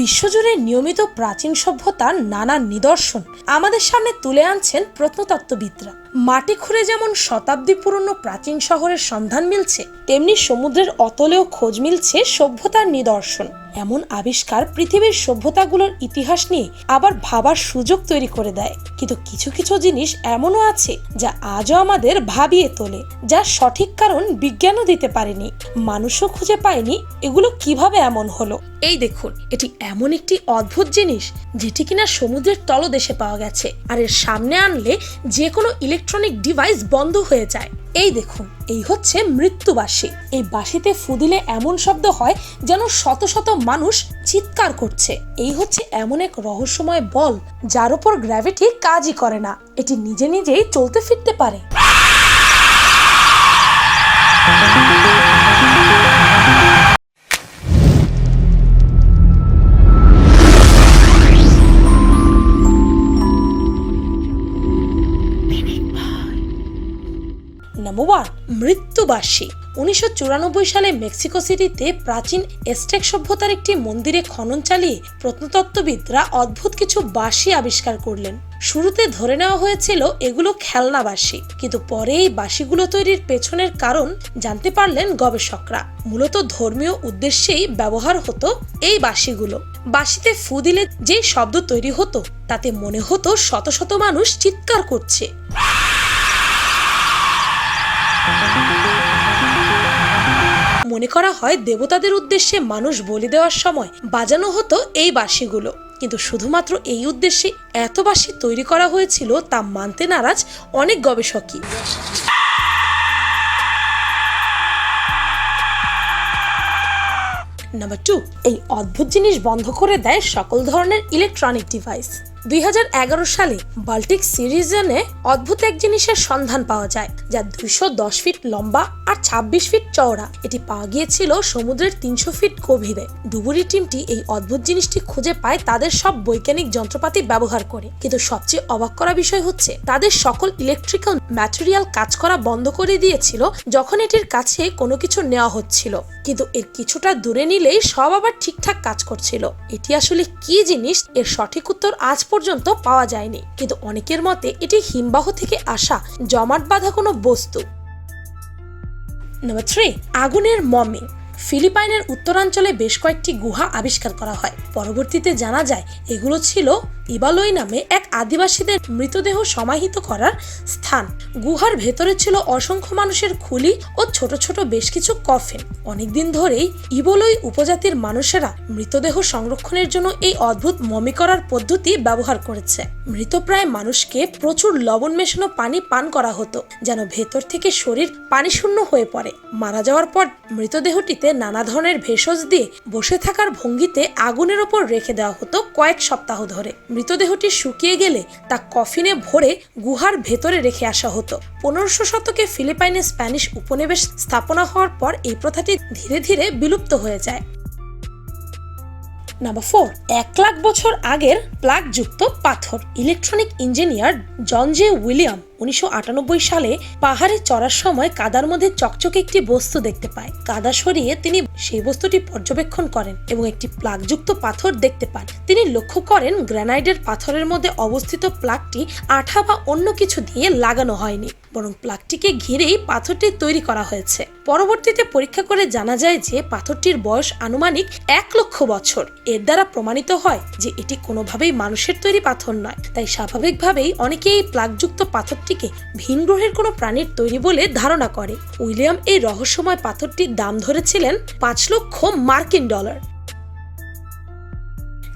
বিশ্বজুড়ে নিয়মিত প্রাচীন সভ্যতার নানা নিদর্শন আমাদের সামনে তুলে আনছেন প্রত্নতত্ত্ববিদরা। মাটি খুঁড়ে যেমন শতাব্দী পুরনো প্রাচীন শহরের সন্ধান মিলছে, তেমনি সমুদ্রের অতলেও খোঁজ মিলছে সভ্যতার নিদর্শন। এমন আবিষ্কার পৃথিবীর সভ্যতাগুলোর ইতিহাস নিয়ে আবার ভাবার সুযোগ তৈরি করে দেয়। কিন্তু কিছু কিছু জিনিস এমনও আছে যা আজও আমাদের ভাবিয়ে তোলে যার সঠিক কারণ বিজ্ঞানও দিতে পারেনি। মানুষও খুঁজে পায়নি এগুলো কীভাবে এমন হলো। এই দেখুন, এটি এমন একটি অদ্ভুত জিনিস যেটি কিনা সমুদ্রের তলদেশে পাওয়া গেছে, আর এর সামনে আনলে যে কোনো ইলেকট্রনিক ডিভাইস বন্ধ হয়ে যায়। এই দেখুন, এই হচ্ছে মৃত্যুবাসী। এই বাসিতে ফুদিলে এমন শব্দ হয় যেন শত শত মানুষ চিৎকার করছে। এই হচ্ছে এমন এক রহস্যময় বল, যার উপর গ্র্যাভিটি কাজই করে না। এটি নিজে নিজেই চলতে ফিরতে পারে। নাম্বার মৃত্যুবাসী উনিশশো সালে মেক্সিকো সিটিতে প্রাচীন এস্টেক সভ্যতার একটি মন্দিরে খনন চালিয়ে প্রত্নতত্ত্ববিদরা অদ্ভুত কিছু বাঁশি আবিষ্কার করলেন। শুরুতে ধরে নেওয়া হয়েছিল এগুলো খেলনা বাঁশি, কিন্তু পরে এই বাঁশিগুলো তৈরির পেছনের কারণ জানতে পারলেন গবেষকরা। মূলত ধর্মীয় উদ্দেশ্যেই ব্যবহার হতো এই বাঁশিগুলো। বাঁশিতে ফু দিলে যে শব্দ তৈরি হতো, তাতে মনে হতো শত শত মানুষ চিৎকার করছে। মনে করা হয় দেবতাদের উদ্দেশ্যে মানুষ বলি দেওয়ার সময় বাজানো হতো এই বাঁশিগুলো। কিন্তু শুধুমাত্র এই উদ্দেশ্যে এত বাঁশি তৈরি করা হয়েছিল তা মানতে নারাজ অনেক গবেষকই। নাম্বার টু এই অদ্ভুত জিনিস বন্ধ করে দেয় সকল ধরনের ইলেকট্রনিক ডিভাইস দুই সালে বাল্টিক সিরিজনে অদ্ভুত এক জিনিসের সন্ধান পাওয়া যায়, যা দুইশো দশ ফিট লম্বা আর ছাব্বিশ ফিট চওড়া। এটি পাওয়া গিয়েছিল সমুদ্রের তিনশো ফিট গভীরে। ডুবুরি টিমটি এই অদ্ভুত জিনিসটি খুঁজে পায় তাদের সব বৈজ্ঞানিক যন্ত্রপাতি ব্যবহার করে। কিন্তু সবচেয়ে অবাক করা বিষয় হচ্ছে, তাদের সকল ইলেকট্রিক্যাল ম্যাটেরিয়াল কাজ করা বন্ধ করে দিয়েছিল যখন এটির কাছে কোনো কিছু নেওয়া হচ্ছিল। কিন্তু এর কিছুটা দূরে নিলেই সব আবার ঠিকঠাক কাজ করছিল। এটি আসলে কি জিনিস? এর সঠিক উত্তর আজ পর্যন্ত পাওয়া যায়নি। কিন্তু অনেকের মতে এটি হিমবাহ থেকে আসা জমাট বাঁধা কোনো বস্তু। নাম্বার থ্রি, আগুনের মমি ফিলিপাইনের উত্তরাঞ্চলে বেশ কয়েকটি গুহা আবিষ্কার করা হয়। পরবর্তীতে জানা যায়, এগুলো ছিল ইবালই নামে এক আদিবাসীদের মৃতদেহ সমাহিত করার স্থান। গুহার ভেতরে ছিল অসংখ্য মানুষের খুলি ও ছোট ছোট বেশ কিছু কফিন। অনেকদিন ধরেই ইবলই উপজাতির মানুষেরা মৃতদেহ সংরক্ষণের জন্য এই অদ্ভুত মমি করার পদ্ধতি ব্যবহার করেছে। মৃতপ্রায় মানুষকে প্রচুর লবণ মেশানো পানি পান করা হতো, যেন ভেতর থেকে শরীর পানি শূন্য হয়ে পড়ে। মারা যাওয়ার পর মৃতদেহটিতে নানা ধরনের ভেষজ দিয়ে বসে থাকার ভঙ্গিতে আগুনের ওপর রেখে দেওয়া হতো কয়েক সপ্তাহ ধরে। মৃতদেহটি শুকিয়ে গেলে তা কফিনে ভরে গুহার ভেতরে রেখে আসা হতো। পনেরোশো শতকে ফিলিপাইনে স্প্যানিশ উপনিবেশ স্থাপনা হওয়ার পর এই প্রথাটি ধীরে ধীরে বিলুপ্ত হয়ে যায়। নাম্বার ফোর এক লাখ বছর আগের প্লাগযুক্ত পাথর electronic engineer John J William উনিশশো আটানব্বই সালে পাহাড়ে চড়ার সময় কাদার মধ্যে চকচকে একটি বস্তু দেখতে পায়। কাদা সরিয়ে তিনি সেই বস্তুটি পর্যবেক্ষণ করেন এবং একটি প্লাগযুক্ত পাথর দেখতে পান। তিনি লক্ষ্য করেন, গ্রানাইটের পাথরের মধ্যে অবস্থিত প্লাগটি আঠা বা অন্য কিছু দিয়ে লাগানো হয়নি। বরং প্লাগটিকে ঘিরেই পাথরটি তৈরি করা হয়েছে। পরবর্তীতে পরীক্ষা করে জানা যায় যে পাথরটির বয়স আনুমানিক এক লক্ষ বছর। এর দ্বারা প্রমাণিত হয় যে এটি কোনোভাবেই মানুষের তৈরি পাথর নয়। তাই স্বাভাবিকভাবেই অনেকে এই প্লাগযুক্ত পাথরটিকে ভিন গ্রহের কোনো প্রাণীর তৈরি বলে ধারণা করে। উইলিয়াম এই রহস্যময় পাথরটির দাম ধরেছিলেন পাঁচ লক্ষ মার্কিন ডলার।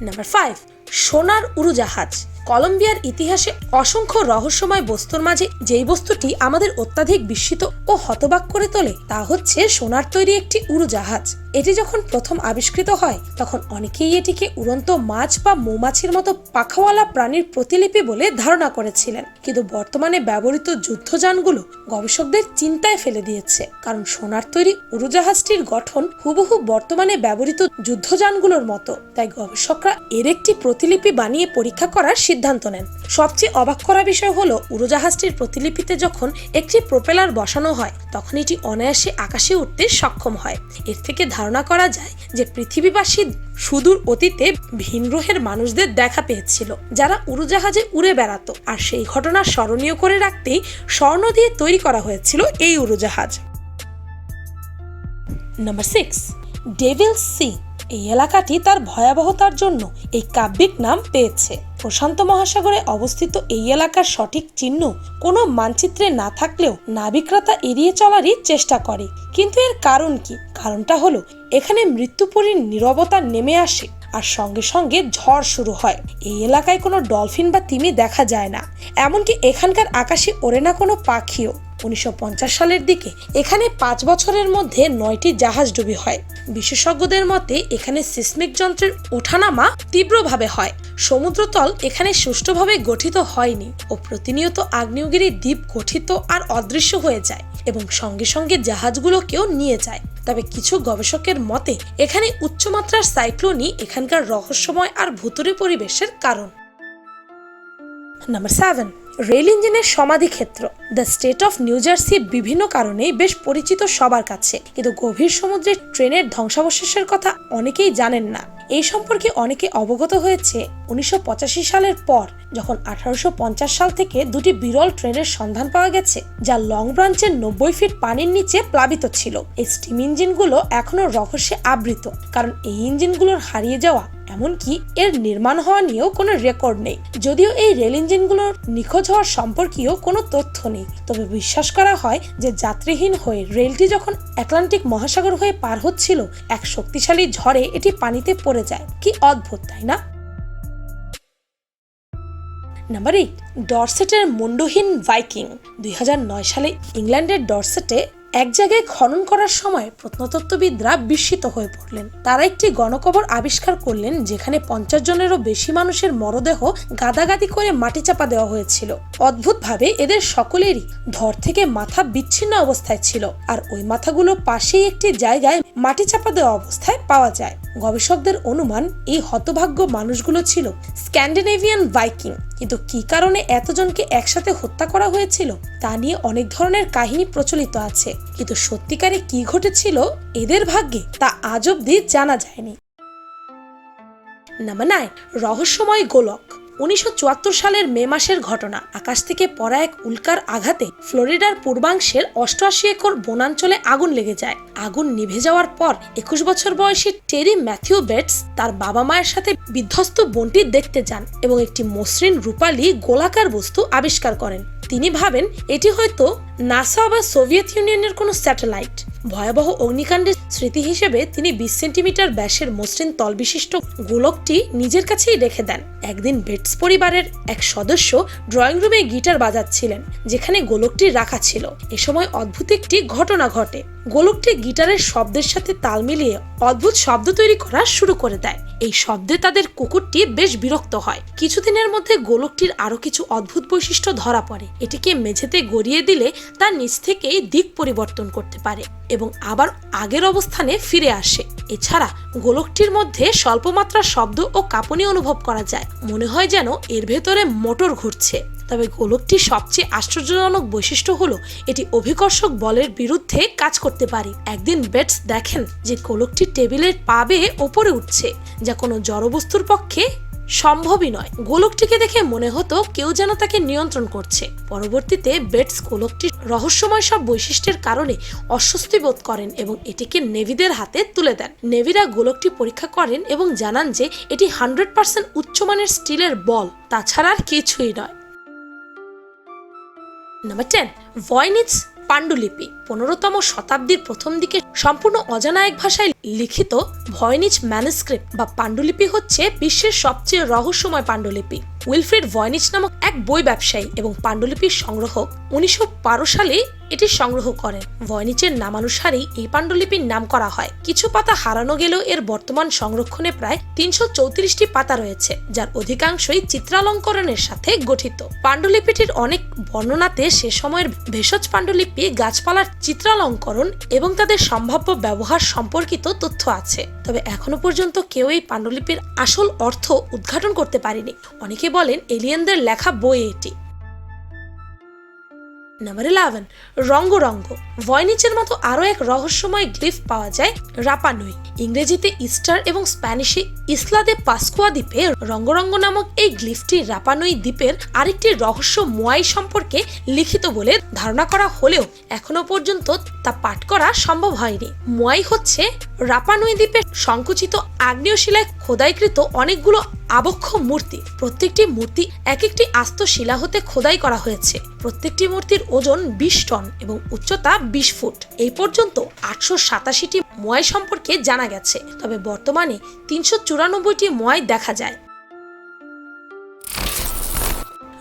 নাম্বার ফাইভ, সোনার উড়োজাহাজ। কলম্বিয়ার ইতিহাসে অসংখ্য রহস্যময় বস্তুর মাঝে যেই বস্তুটি আমাদের অত্যাধিক বিস্মিত ও হতবাক করে তোলে, তা হচ্ছে সোনার তৈরি একটি উড়োজাহাজ। এটি যখন প্রথম আবিষ্কৃত হয়, তখন অনেকেই এটিকে উড়ন্ত মাছ বা মৌমাছির মতো পাখাওয়ালা প্রাণীর প্রতিলিপি বলে ধারণা করেছিলেন। কিন্তু বর্তমানে ব্যবহৃত যুদ্ধযানগুলো গবেষকদের চিন্তায় ফেলে দিয়েছে। কারণ সোনার তৈরি উড়োজাহাজটির গঠন হুবহু বর্তমানে ব্যবহৃত যুদ্ধযানগুলোর মতো। তাই গবেষকরা এর একটি প্রতিলিপি বানিয়ে পরীক্ষা করার সিদ্ধান্ত নেন। সবচেয়ে অবাক করা বিষয় হলো উড়োজাহাজটির প্রতিলিপিতে যখন একটি প্রোপেলার বসানো হয়, তখন এটি অনায়াসে আকাশে উঠতে সক্ষম হয়। এর থেকে ধারণা করা যায় যে পৃথিবীবাসী সুদূর অতীতে ভিনগ্রহের মানুষদের দেখা পেয়েছিল, যারা উড়োজাহাজে উড়ে বেড়াতো। আর সেই ঘটনা স্মরণীয় করে রাখতেই স্বর্ণ দিয়ে তৈরি করা হয়েছিল এই উড়োজাহাজ। Number six, devil sea. এই এলাকাটি তার ভয়াবহতার জন্য এই কাব্যিক নাম পেয়েছে। প্রশান্ত মহাসাগরে অবস্থিত এই এলাকার সঠিক চিহ্ন কোনো মানচিত্রে না থাকলেও নাবিকরা তা এড়িয়ে চলারই চেষ্টা করে। কিন্তু এর কারণ কি? কারণটা হলো, এখানে মৃত্যুপুরীর নীরবতা নেমে আসে আর সঙ্গে সঙ্গে ঝড় শুরু হয়। এই এলাকায় কোনো ডলফিন বা তিমি দেখা যায় না। এমনকি এখানকার আকাশে ওড়ে না কোনো পাখিও। উনিশশো পঞ্চাশ সালের দিকে এখানে পাঁচ বছরের মধ্যে নয়টি জাহাজ ডুবি হয়। বিশেষজ্ঞদের মতে, এখানে সিসমিক যন্ত্রের ওঠানামা তীব্রভাবে হয়। সমুদ্রতল এখানে সুষ্ঠুভাবে গঠিত হয়নি ও প্রতিনিয়ত আগ্নেয়গিরি দ্বীপ গঠিত আর অদৃশ্য হয়ে যায় এবং সঙ্গে সঙ্গে জাহাজগুলোকেও নিয়ে যায়। তবে কিছু গবেষকের মতে, এখানে উচ্চমাত্রার সাইক্লোনই এখানকার রহস্যময় আর ভুতুরে পরিবেশের কারণ। নাম্বার সেভেন রেল ইঞ্জিনের সমাধি ক্ষেত্র। The state of New Jersey বিভিন্ন কারণেই বেশ পরিচিত সবার কাছে। কিন্তু গভীর সমুদ্রে ট্রেনের ধ্বংসাবশেষের কথা অনেকেই জানেন না। এই সম্পর্কে অনেকে অবগত হয়েছে উনিশশো পঁচাশি সালের পর, যখন আঠারোশো পঞ্চাশ সাল থেকে দুটি বিরল ট্রেনের সন্ধান পাওয়া গেছে, যা লং ব্রাঞ্চের নব্বই ফিট পানির নিচে প্লাবিত ছিল। এই স্টিম ইঞ্জিনগুলো এখনও রহস্যে আবৃত, কারণ এই ইঞ্জিনগুলোর হারিয়ে যাওয়া এমনকি এর নির্মাণ হওয়া নিয়েও কোনো রেকর্ড নেই। যদিও এই রেল ইঞ্জিনগুলোর নিখোঁজ হওয়ার সম্পর্কীয় কোনো তথ্য নেই। তবে বিশ্বাস করা হয় যে যাত্রীহীন হয়ে রেলটি যখন আটলান্টিক মহাসাগর হয়ে পার হচ্ছিল, এক শক্তিশালী ঝড়ে এটি পানিতে পড়ে যায়। কি অদ্ভুত, তাই না? নাম্বার এইট ডরসেটের মুন্ডহীন ভাইকিং দুই হাজার নয় সালে ইংল্যান্ডের ডরসেটে এক জায়গায় খনন করার সময় প্রত্নতত্ত্ববিদরা বিস্মিত হয়ে পড়লেন। তারা একটি গণকবর আবিষ্কার করলেন, যেখানে পঞ্চাশ জনেরও বেশি মানুষের মরদেহ গাদাগাদি করে মাটি চাপা দেওয়া হয়েছিল। অদ্ভুতভাবে এদের সকলেরই ধর থেকে মাথা বিচ্ছিন্ন অবস্থায় ছিল, আর ওই মাথাগুলো পাশেই একটি জায়গায় মাটি চাপা দেওয়া অবস্থায় পাওয়া যায়। গবেষকদের অনুমান, এই হতভাগ্য মানুষগুলো ছিল স্ক্যান্ডিনেভিয়ান ভাইকিং। কিন্তু কি কারণে এতজনকে একসাথে হত্যা করা হয়েছিল, তা নিয়ে অনেক ধরনের কাহিনী প্রচলিত আছে। কিন্তু সত্যিকারে কি ঘটেছিল, এদের ভাগ্যে তা আজ অব্দি জানা যায়নি। নাম্বার নাইন রহস্যময় গোলক। উনিশশো চুয়াত্তর সালের মে মাসের ঘটনা। আকাশ থেকে পড়া এক উল্কার আঘাতে ফ্লোরিডার পূর্বাংশের অষ্টআশি একর বনাঞ্চলে আগুন লেগে যায়। আগুন নিভে যাওয়ার পর একুশ বছর বয়সী টেরি ম্যাথিউ বেটস তার বাবা মায়ের সাথে বিধ্বস্ত বনটি দেখতে যান এবং একটি মসৃণ রূপালী গোলাকার বস্তু আবিষ্কার করেন। তিনি ভাবেন, এটি হয়তো নাসা বা সোভিয়েত ইউনিয়নের কোনো স্যাটেলাইট। ভয়াবহ অগ্নিকাণ্ডের স্মৃতি হিসেবে তিনি বিশ সেন্টিমিটার ব্যাসের মসৃণ তলবিশিষ্ট গোলকটি নিজের কাছেই রেখে দেন। একদিন বেটস পরিবারের এক সদস্য ড্রয়িং রুমে গিটার বাজাচ্ছিলেন, যেখানে গোলকটি রাখা ছিল। এ সময় অদ্ভুত একটি ঘটনা ঘটে। গোলকটি গিটারের শব্দের সাথে তাল মিলিয়ে অদ্ভুত শব্দ তৈরি করা শুরু করে দেয়। এই শব্দে তাদের কুকুরটি বেশ বিরক্ত হয়। কিছুদিনের মধ্যে গোলকটির আরও কিছু অদ্ভুত বৈশিষ্ট্য ধরা পড়ে। এটিকে মেঝেতে গড়িয়ে দিলে তার নিচ থেকেই দিক পরিবর্তন করতে পারে এবং আবার আগের অবস্থানে ফিরে আসে। এছাড়া গোলকটির মধ্যে স্বল্পমাত্রার শব্দ ও কাঁপুনি অনুভব করা যায়। মনে হয় যেন এর ভেতরে মোটর ঘুরছে। তবে গোলকটির সবচেয়ে আশ্চর্যজনক বৈশিষ্ট্য হলো এটি অভিকর্ষক বলের বিরুদ্ধে কাজ করতে পারে। একদিন বেটস দেখেন যে গোলকটি টেবিলের পাবে ওপরে উঠছে, যা কোনো জড়বস্তুর পক্ষে সম্ভবই নয়। গোলকটিকে দেখে মনে হতো কেউ যেন তাকে নিয়ন্ত্রণ করছে। পরবর্তীতে বেটস গোলকটির রহস্যময় সব বৈশিষ্ট্যের কারণে অস্বস্তি বোধ করেন এবং এটিকে নেভিদের হাতে তুলে দেন। নেভিরা গোলকটি পরীক্ষা করেন এবং জানান যে এটি হান্ড্রেড পার্সেন্ট উচ্চমানের স্টিলের বল, তাছাড়া আর কিছুই নয়। নাম্বার টেন ভয়নিচ পাণ্ডুলিপি পনেরোতম শতাব্দীর প্রথম দিকে সম্পূর্ণ অজানা এক ভাষায় লিখিত ভয়নিচ ম্যানুস্ক্রিপ্ট বা পাণ্ডুলিপি হচ্ছে বিশ্বের সবচেয়ে রহস্যময় পাণ্ডুলিপি। উইলফ্রেড ভয়নিচ নামক এক বই ব্যবসায়ী এবং পাণ্ডুলিপির সংগ্রহক উনিশশো বারো সালে এটি সংগ্রহ করেন ভয়নিচের নামানুসারেই এই পাণ্ডুলিপির নাম করা হয়। কিছু পাতা হারানো গেলেও এর বর্তমান সংরক্ষণে প্রায় তিনশো চৌত্রিশটি পাতা রয়েছে, যার অধিকাংশই চিত্রালঙ্করণের সাথে গঠিত। পাণ্ডুলিপিটির অনেক বর্ণনাতে সে সময়ের ভেষজ পাণ্ডুলিপি, গাছপালার চিত্রালঙ্করণ এবং তাদের সম্ভাব্য ব্যবহার সম্পর্কিত তথ্য আছে। তবে এখনও পর্যন্ত কেউ এই পাণ্ডুলিপির আসল অর্থ উদ্ঘাটন করতে পারেনি। অনেকে বলেন এলিয়েনদের লেখা বই এটি। Number eleven Rongorongo. রঙ্গ ভয়নিচের মতো আরও এক রহস্যময় গ্লিফ পাওয়া যায় রাপানুই। ইংরেজিতে ইস্টার এবং স্প্যানিশে ইসলাদে পাসকুয়া দ্বীপে রঙ্গরঙ্গ নামক এই গ্লিফটি রাপানুই দ্বীপের আরেকটি রহস্য মোয়াই সম্পর্কে লিখিত বলে ধারণা করা হলেও এখনও পর্যন্ত তা পাঠ করা সম্ভব হয়নি। মোয়াই হচ্ছে রাপানুই দ্বীপের সংকুচিত আগ্নেয় শিলায় খোদাইকৃত অনেকগুলো আবক্ষ মূর্তি। প্রত্যেকটি মূর্তি এক একটি আস্ত শিলা হতে খোদাই করা হয়েছে। প্রত্যেকটি মূর্তির ওজন বিশ টন এবং উচ্চতা বিশ ফুট। এই পর্যন্ত আটশো সাতাশিটি মোয়াই সম্পর্কে জানা গেছে তবে বর্তমানে তিনশো চুরানব্বইটি ময় দেখা যায়।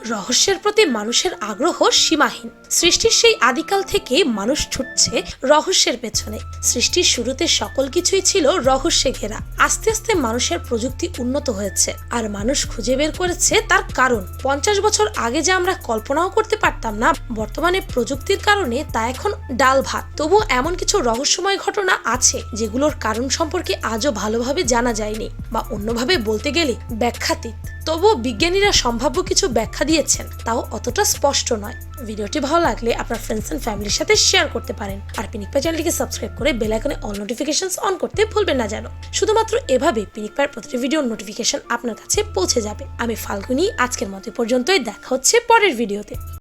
রহস্যের প্রতি মানুষের আগ্রহ সীমাহীন। সৃষ্টির সেই আদিকাল থেকে মানুষ ছুটছে রহস্যের পেছনে। সৃষ্টির শুরুতে সকল কিছুই ছিল রহস্যে ঘেরা। আস্তে আস্তে মানুষের প্রযুক্তি উন্নত হয়েছে আর মানুষ খুঁজে বের করেছে তার কারণ। পঞ্চাশ বছর আগে যে আমরা কল্পনাও করতে পারতাম না, বর্তমানে প্রযুক্তির কারণে তা এখন ডাল ভাত। তবুও এমন কিছু রহস্যময় ঘটনা আছে যেগুলোর কারণ সম্পর্কে আজও ভালোভাবে জানা যায়নি বা অন্যভাবে বলতে গেলে ব্যাখ্যাতীত। তবুও বিজ্ঞানীরা সম্ভাব্য কিছু ব্যাখ্যা দিয়েছেন, তাও অতটা স্পষ্ট নয়। ভিডিওটি ভালো লাগলে আপনার ফ্রেন্ডস অ্যান্ড ফ্যামিলির সাথে শেয়ার করতে পারেন। আর পিনিকপা চ্যানেলটিকে সাবস্ক্রাইব করে বেল আইকনে অল নোটিফিকেশন অন করতে ভুলবেন না যেন। শুধুমাত্র এভাবে পিনিকপার প্রতিটি ভিডিওর নোটিফিকেশন আপনার কাছে পৌঁছে যাবে। আমি ফাল্গুনি, আজকের মতো পর্যন্তই। দেখা হচ্ছে পরের ভিডিওতে